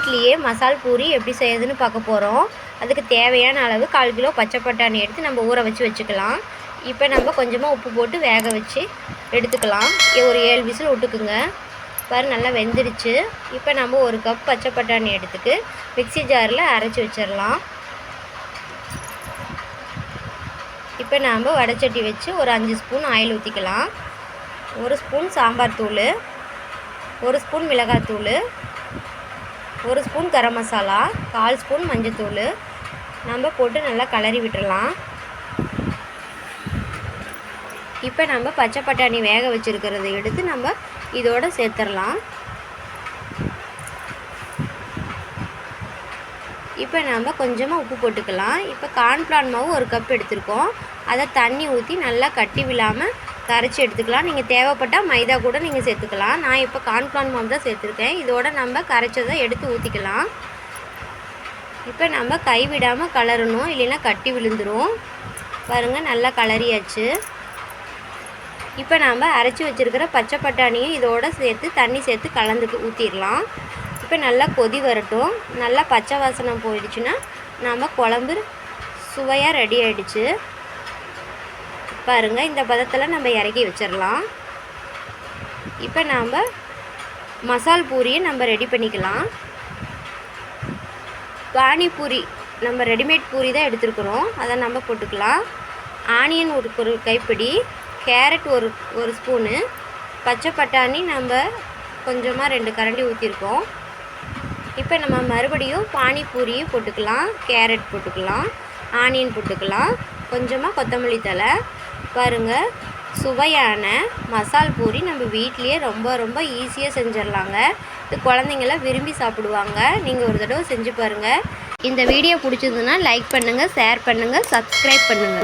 வீட்லேயே மசால் பூரி எப்படி செய்யுதுன்னு பார்க்க போகிறோம் அதுக்கு தேவையான அளவு கால் கிலோ பச்சை பட்டாணி எடுத்து நம்ம ஊற வச்சு வச்சுக்கலாம். இப்போ நம்ம கொஞ்சமாக உப்பு போட்டு வேக வச்சு எடுத்துக்கலாம். ஒரு ஏழு விசில் விட்டுக்குங்க. பாரு நல்லா வெந்துடுச்சு. இப்போ நம்ம ஒரு கப் பச்சை பட்டாணி எடுத்துக்கு மிக்ஸி ஜாரில் அரைச்சி வச்சிடலாம். இப்போ நாம் வடைச்சட்டி வச்சு ஒரு அஞ்சு ஸ்பூன் ஆயில் ஊற்றிக்கலாம் ஒரு ஸ்பூன் சாம்பார் தூள் ஒரு ஸ்பூன் மிளகாய் தூள் ஒரு ஸ்பூன் கரம் மசாலா கால் ஸ்பூன் மஞ்சத்தூள் நம்ம போட்டு நல்லா கலரி விட்டுறலாம் இப்போ நம்ம பச்சை பட்டாணி வேக வச்சுருக்கிறத எடுத்து நம்ம இதோட சேர்த்துடலாம். இப்போ நம்ம கொஞ்சமாக உப்பு போட்டுக்கலாம். இப்போ கார்ன்ஃப்ளான் மாவு ஒரு கப் எடுத்திருக்கோம். அதை தண்ணி ஊற்றி நல்லா கட்டி விழாமல் கரைச்சி எடுத்துக்கலாம். நீங்கள் தேவைப்பட்டால் மைதா கூட நீங்கள் சேர்த்துக்கலாம். நான் இப்போ கார்ன்ஃப்ளான் மாவு தான் சேர்த்துருக்கேன். இதோட நம்ம கரைச்சதை எடுத்து ஊற்றிக்கலாம் இப்போ நம்ம கை விடாமல் கலரணும். இல்லைன்னா கட்டி விழுந்துடும் பாருங்கள் நல்லா கலரியாச்சு. இப்போ நாம் அரைச்சி வச்சுருக்கிற பச்சை பட்டாணியும் இதோட சேர்த்து தண்ணி சேர்த்து கலந்து ஊற்றிடலாம் இப்போ நல்லா கொதி வரட்டும். நல்லா பச்சை வாசனை போயிடுச்சுன்னா நம்ம குழம்பு சுவையாக ரெடி ஆகிடுச்சு பாருங்கள் இந்த பதத்தில் நம்ம இறக்கி வச்சிடலாம் இப்போ நாம் மசால் பூரியை நம்ம ரெடி பண்ணிக்கலாம். பானிபூரி நம்ம ரெடிமேட் பூரி தான் எடுத்துருக்குறோம். அதை நம்ம போட்டுக்கலாம். ஆனியன் ஒரு ஒரு கைப்பிடி கேரட் ஒரு ஒரு ஸ்பூனு பச்சை பட்டாணி நம்ம கொஞ்சமாக ரெண்டு கரண்டி ஊற்றிருக்கோம் இப்போ நம்ம மறுபடியும் பானிபூரியும் போட்டுக்கலாம் கேரட் போட்டுக்கலாம் ஆனியன் போட்டுக்கலாம் கொஞ்சமாக கொத்தமல்லி தழை பாருங்கள் சுவையான மசால் பூரி நம்ம வீட்லேயே ரொம்ப ரொம்ப ஈஸியாக செஞ்சிடலாங்க. இது குழந்தைங்களாம் விரும்பி சாப்பிடுவாங்க. நீங்கள் ஒரு தடவை செஞ்சு பாருங்கள் இந்த வீடியோ பிடிச்சதுன்னா லைக் பண்ணுங்கள் ஷேர் பண்ணுங்கள் சப்ஸ்கிரைப் பண்ணுங்கள்